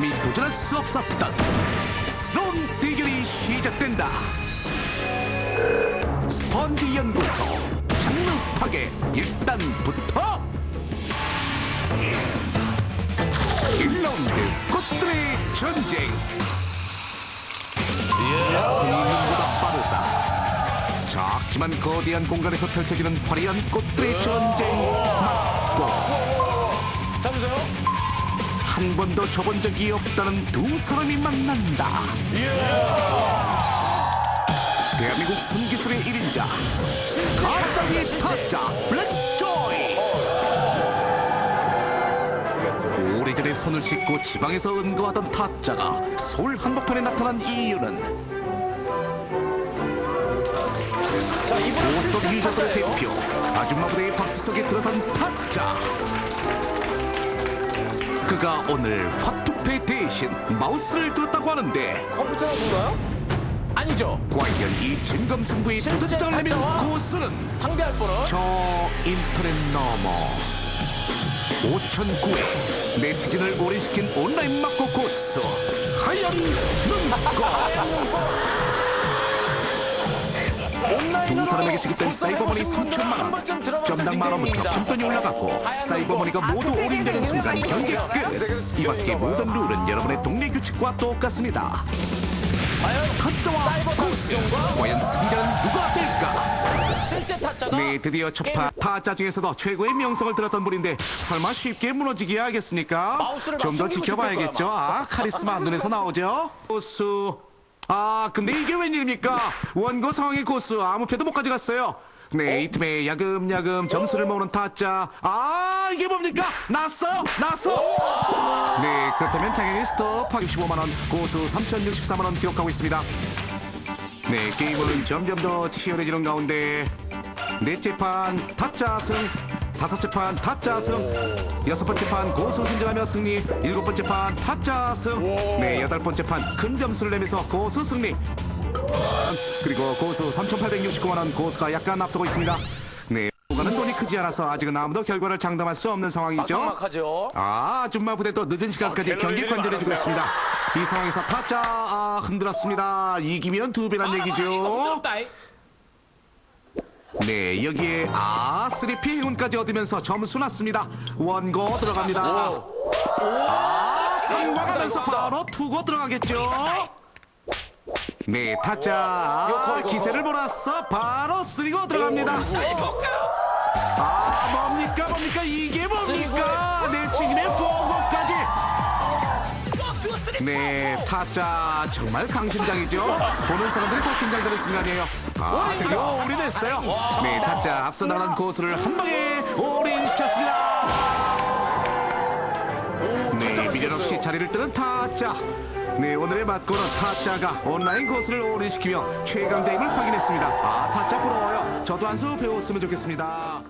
감히 도전할 수 없었던 새로운 대결이 시작된다. 스펀지 연구소 장르 파괴 일단부터 1라운드 꽃들의 전쟁 생명보다 빠르다 작지만 거대한 공간에서 펼쳐지는 화려한 꽃들의 전쟁 맞고 잡으세요. 한 번도 줘본 적이 없다는 두 사람이 만난다 대한민국 손기술의 1인자 가짜의 타짜 블랙조이 오래전에 손을 씻고 지방에서 은거하던 타짜가 서울 한복판에 나타난 이유는 보스턴 유저들의. 대표 아줌마 부대의 박수 속에 들어선 타짜 그가 오늘 화투패 대신 마우스를 들었다고 하는데 컴퓨터가 뭔가요? 아니죠. 과연 이 진검승부의 실제 도전장을 내민 고수는 상대할 분은 저 인터넷 너머. 5009회 네티즌을 오래시킨 온라인 막고 고수. 하얀 눈꽃. 두 사람에게 지급된 사이버머니 3천만 원 점당 만 원부터 푼돈이 올라갔고 사이버머니가 모두 올인되는 순간 경기 끝 이밖에 모든 룰은 여러분의 동네 규칙과 똑같습니다 타짜와 상용과 과연 승자는 누가 될까 실제 타짜가 네, 드디어 첫판 타짜 중에서도 최고의 명성을 들었던 분인데 설마 쉽게 무너지기 하겠습니까? 좀 더 지켜봐야겠죠. 아, 카리스마 눈에서 나오죠. 고수. 아, 근데 이게 웬일입니까? 원고 상황의 고수 아무 패도 못 가져갔어요. 네, 이 틈에 야금야금 점수를 모으는 타짜. 아, 이게 뭡니까? 났어요? 났어? 네, 그렇다면 당연히 스톱 165만 원, 고수 3,064만 원 기록하고 있습니다. 네, 게임은 점점 더 치열해지는 가운데 넷째 판 타짜 승, 다섯째 판 타짜 승, 여섯 번째 판 고수 승진하며 승리, 일곱 번째 판 타짜 승, 네, 여덟 번째 판 큰 점수를 내면서 고수 승리. 그리고 고수 3,869만 원 고수가 약간 앞서고 있습니다. 네, 고가는 돈이 크지 않아서 아직은 아무도 결과를 장담할 수 없는 상황이죠. 막막하죠. 아, 아줌마 부대도 늦은 시간까지 어, 경기 갤러리를 관전해주고 있습니다. 이 상황에서 타짜 아, 흔들었습니다. 이기면 두 배란 얘기죠. 네, 여기에 아, 3P 행운까지 얻으면서 점수 났습니다. 원고 들어갑니다. 아, 상방하면서 바로 투고 들어가겠죠. 네, 타짜 아, 기세를 몰았어. 바로 쓰리고 들어갑니다. 아, 뭡니까, 뭡니까, 이게 뭡니까? 내 책임의 포고까지. 네, 타짜 정말 강심장이죠. 보는 사람들이 더 긴장되는 순간이에요. 아, 드디어 올인 했어요. 네, 타짜 앞서 나가는 고수를 한 방에 올인시켰습니다. 네, 미련 없이 자리를 뜨는 타짜. 네, 오늘의 맞고는 타짜가 온라인 고수를 올인시키며 최강자임을 확인했습니다. 아, 타짜 부러워요. 저도 한 수 배웠으면 좋겠습니다.